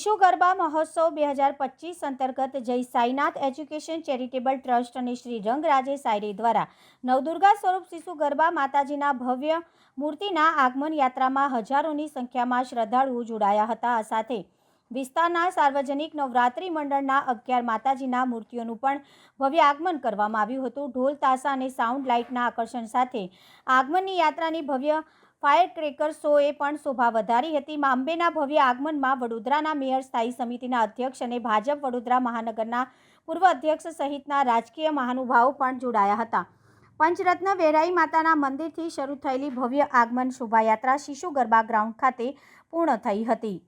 શિશુ ગરબા મહોત્સવ બે હજાર પચીસ અંતર્ગત જય સાઈનાથ એજ્યુકેશન ચેરિટેબલ ટ્રસ્ટ અને શ્રી રંગરાજે સાયરી દ્વારા નવદુર્ગા સ્વરૂપ શિશુ ગરબા માતાજીના ભવ્ય મૂર્તિના આગમન યાત્રામાં હજારોની સંખ્યામાં શ્રદ્ધાળુઓ જોડાયા હતા. આ સાથે વિસ્તારના સાર્વજનિક નવરાત્રિ મંડળના અગિયાર માતાજીના મૂર્તિઓનું પણ ભવ્ય આગમન કરવામાં આવ્યું હતું. ઢોલ, તાસા અને સાઉન્ડ લાઇટના આકર્ષણ સાથે આગમનની યાત્રાની ભવ્ય ફાયર ક્રેકર શોએ પણ શોભા વધારી હતી. માંબેના ભવ્ય આગમનમાં વડોદરાના મેયર સ્થાયી સમિતિના અધ્યક્ષ અને ભાજપ વડોદરા મહાનગરના પૂર્વ અધ્યક્ષ સહિતના રાજકીય મહાનુભાવો પણ જોડાયા હતા. પંચરત્ન વેરાઈ માતાના મંદિરથી શરૂ થયેલી ભવ્ય આગમન શોભાયાત્રા શિશુ ગરબા ગ્રાઉન્ડ ખાતે પૂર્ણ થઈ હતી.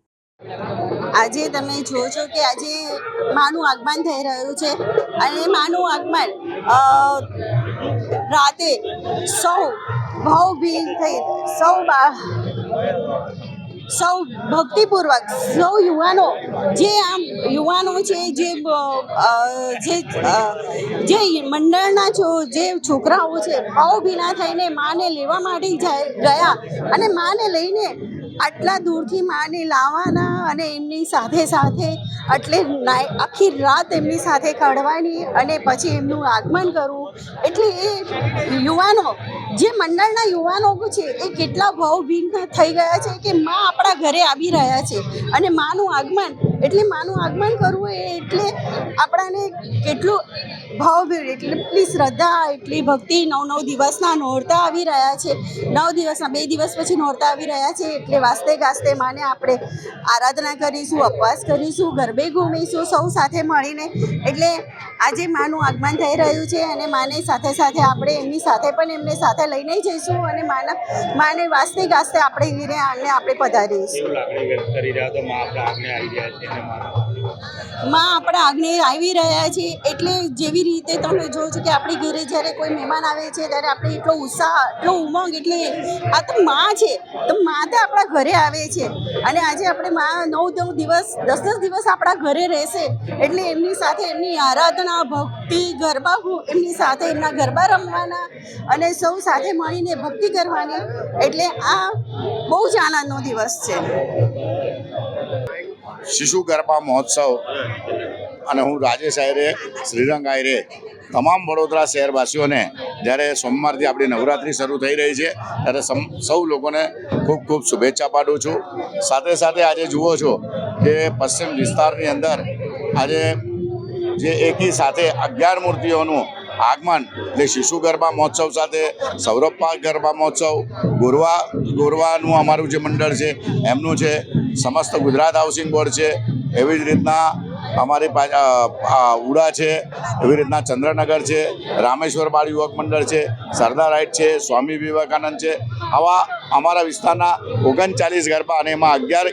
આજે તમે જુઓ છો કે આજે માનું આગમન થઈ રહ્યું છે અને માનું આગમન રાતે સૌ ભાવભીન થઈ સૌ સૌ ભક્તિપૂર્વક, સૌ યુવાનો, જે આમ યુવાનો છે, જે જે જે મંડળના છો, જે છોકરાઓ છે, ભાવભીના થઈને માને લેવા માટે ગયા અને માને લઈને આટલા દૂરથી માને લાવવાના અને એમની સાથે સાથે એટલે આખી રાત એમની સાથે કાઢવાની અને પછી એમનું આગમન કરવું. એટલે એ યુવાનો, જે મંડળના યુવાનો છે, એ કેટલા ભાવભીન થઈ ગયા છે કે માં આપણા ઘરે આવી રહ્યા છે. અને માનું આગમન એટલે માનું આગમન કરવું એ એટલે આપણાને કેટલું ભાવભીન એટલી શ્રદ્ધા, એટલી ભક્તિ નવ નવ દિવસના નોરતા આવી રહ્યા છે. નવ દિવસના, બે દિવસ પછી નોરતા આવી રહ્યા છે, એટલે વાસ્તે ગાસ્તે માને આપણે આરાધના કરીશું, ઉપવાસ કરીશું, ગરબે ઘૂમીશું, સૌ સાથે મળીને. એટલે આજે માનું આગમન થઈ રહ્યું છે અને માને સાથે સાથે આપણે એમની સાથે પણ એમને સાથે લઈને જઈશું અને માના માને વાસ્તે ગાસ્તે આપણે એને આપણે પધારીશું. માં આપણા આગ્નેય આવી રહ્યા છે અને મારા માં આપણા આગને આવી રહ્યા છે એટલે જેવી રીતે તમે જો છો કે આપણી ઘરે જ્યારે કોઈ મહેમાન આવે છે ત્યારે આપણે એટલો ઉત્સાહ, એટલો ઉમંગ એટલે આ તો માં છે. તો માં તો આપણા ઘરે આવે છે. અને આજે આપણે માં નવ નવ દિવસ, દસ દસ દિવસ આપણા ઘરે રહેશે. એટલે એમની સાથે એમની આરાધના, ભક્તિ, ગરબા એમની સાથે એમના ગરબા રમવાના અને સૌ સાથે મળીને ભક્તિ કરવાની. એટલે આ બહુ જ આનંદનો દિવસ છે. શિશુ ગરબા મહોત્સવ અને હું રાજેશ આયરે, શ્રીરંગ આયરે, તમામ વડોદરા શહેરવાસીઓને જ્યારે સોમવારથી આપણી નવરાત્રિ શરૂ થઈ રહી છે, ત્યારે સૌ લોકોને ખૂબ ખૂબ શુભેચ્છા પાઠવું છું. સાથે સાથે આજે જુઓ છો કે પશ્ચિમ વિસ્તારની અંદર આજે જે એકી સાથે અગિયાર મૂર્તિઓનું આગમન, એટલે શિશુ ગરબા મહોત્સવ સાથે, સૌરભ પાર્ક ગરબા મહોત્સવ, ગોરવા, ગોરવાનું અમારું જે મંડળ છે, એમનું છે સમસ્ત ગુજરાત હાઉસિંગ બોર્ડ છે. એવી જ રીતના અમારી ઉડા છે. એવી રીતના ચંદ્રનગર છે. રામેશ્વર બાળ યુવક મંડળ છે. સરદાર રાઈટ છે. સ્વામી વિવેકાનંદ છે. આવા અમારા વિસ્તારના ઓગણચાલીસ ગરબા અને એમાં અગિયાર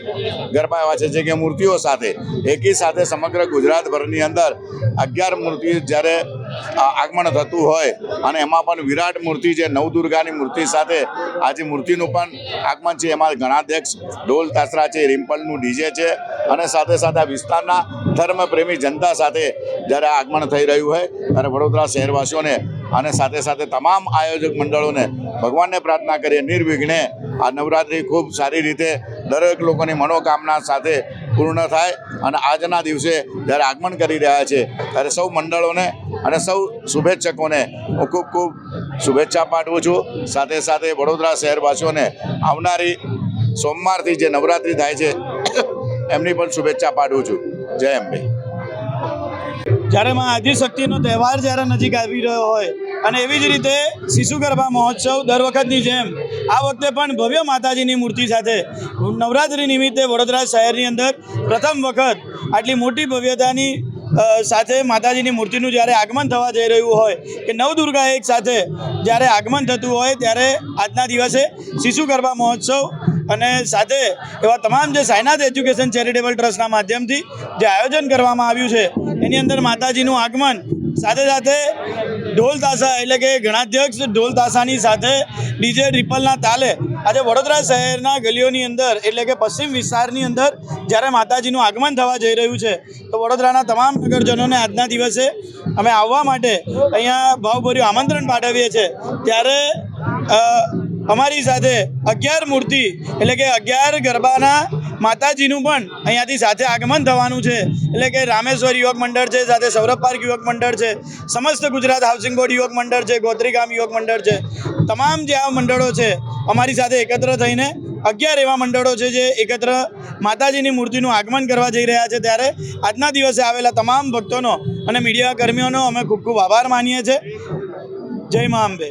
ગરબા એવા છે જે કે મૂર્તિઓ સાથે, એકી સાથે સમગ્ર ગુજરાતભરની અંદર અગિયાર મૂર્તિ જ્યારે આગમન થતું હોય અને એમાં પણ વિરાટ મૂર્તિ છે, નવદુર્ગાની મૂર્તિ સાથે. આજે મૂર્તિનું પણ આગમન છે. એમાં ગણાધ્યક્ષ ઢોલ તાસરા છે, રિમ્પલનું ડીજે છે અને સાથે સાથે આ વિસ્તારના ધર્મપ્રેમી જનતા સાથે જ્યારે આગમન થઈ રહ્યું હોય ત્યારે વડોદરા શહેરવાસીઓને અને સાથે સાથે તમામ આયોજક મંડળોને ભગવાનને પ્રાર્થના કરીએ. નિર્વિઘ્ને આ નવરાત્રિ ખૂબ સારી રીતે દરેક લોકોની મનોકામના સાથે પૂર્ણ થાય અને આજના દિવસે જ્યારે આગમન કરી રહ્યા છે, ત્યારે સૌ મંડળોને અને સૌ શુભેચ્છકોને હું ખૂબ ખૂબ શુભેચ્છા પાઠવું છું. સાથે સાથે વડોદરા શહેરવાસીઓને આવનારી સોમવારથી જે નવરાત્રિ થાય છે, એમની પણ શુભેચ્છા પાઠવું છું. જય અંબે જ્યારે માં આદિશક્તિનો તહેવાર જ્યારે નજીક આવી રહ્યો હોય અને એવી જ રીતે શિશુ ગરબા મહોત્સવ દર વખતની જેમ, આ વખતે પણ ભવ્ય માતાજીની મૂર્તિ સાથે નવરાત્રિ નિમિત્તે વડોદરા શહેરની અંદર પ્રથમ વખત આટલી મોટી ભવ્યતાની સાથે માતાજીની મૂર્તિનું જ્યારે આગમન થવા જઈ રહ્યું હોય કે નવદુર્ગા એક સાથે જ્યારે આગમન થતું હોય ત્યારે આજના દિવસે શિશુ ગરબા મહોત્સવ અને સાથે એવા તમામ જે સાયનાથ એજ્યુકેશન ચેરિટેબલ ટ્રસ્ટના માધ્યમથી જે આયોજન કરવામાં આવ્યું છે, એની અંદર માતાજીનું આગમન સાથે સાથે ઢોલ તાસા એટલે કે ગણાધ્યક્ષ ઢોલ તાસાની સાથે ડીજે ટ્રિપલના તાલે આજે વડોદરા શહેરના ગલીઓની અંદર એટલે કે પશ્ચિમ વિસ્તારની અંદર જ્યારે માતાજીનું આગમન થવા જઈ રહ્યું છે, તો વડોદરાના તમામ નગરજનોને આજના દિવસે અમે આવવા માટે અહીંયા ભાવભર્યું આમંત્રણ પાઠવીએ છીએ. ત્યારે અમારી સાથે અગિયાર મૂર્તિ એટલે કે અગિયાર ગરબાના માતાજીનું પણ અહીંયાથી સાથે આગમન થવાનું છે. એટલે કે રામેશ્વર યુવક મંડળ છે, સાથે સૌરભ પાર્ક યુવક મંડળ છે, સમસ્ત ગુજરાત હાઉસિંગ બોર્ડ યુવક મંડળ છે, ગોત્રીગામ યુવક મંડળ છે. તમામ જે આ મંડળો છે, અમારી સાથે એકત્ર થઈને અગિયાર એવા મંડળો છે જે એકત્ર માતાજીની મૂર્તિનું આગમન કરવા જઈ રહ્યા છે. ત્યારે આજના દિવસે આવેલા તમામ ભક્તોનો અને મીડિયા કર્મીઓનો અમે ખૂબ ખૂબ આભાર માનીએ છીએ. જય મા અંબે.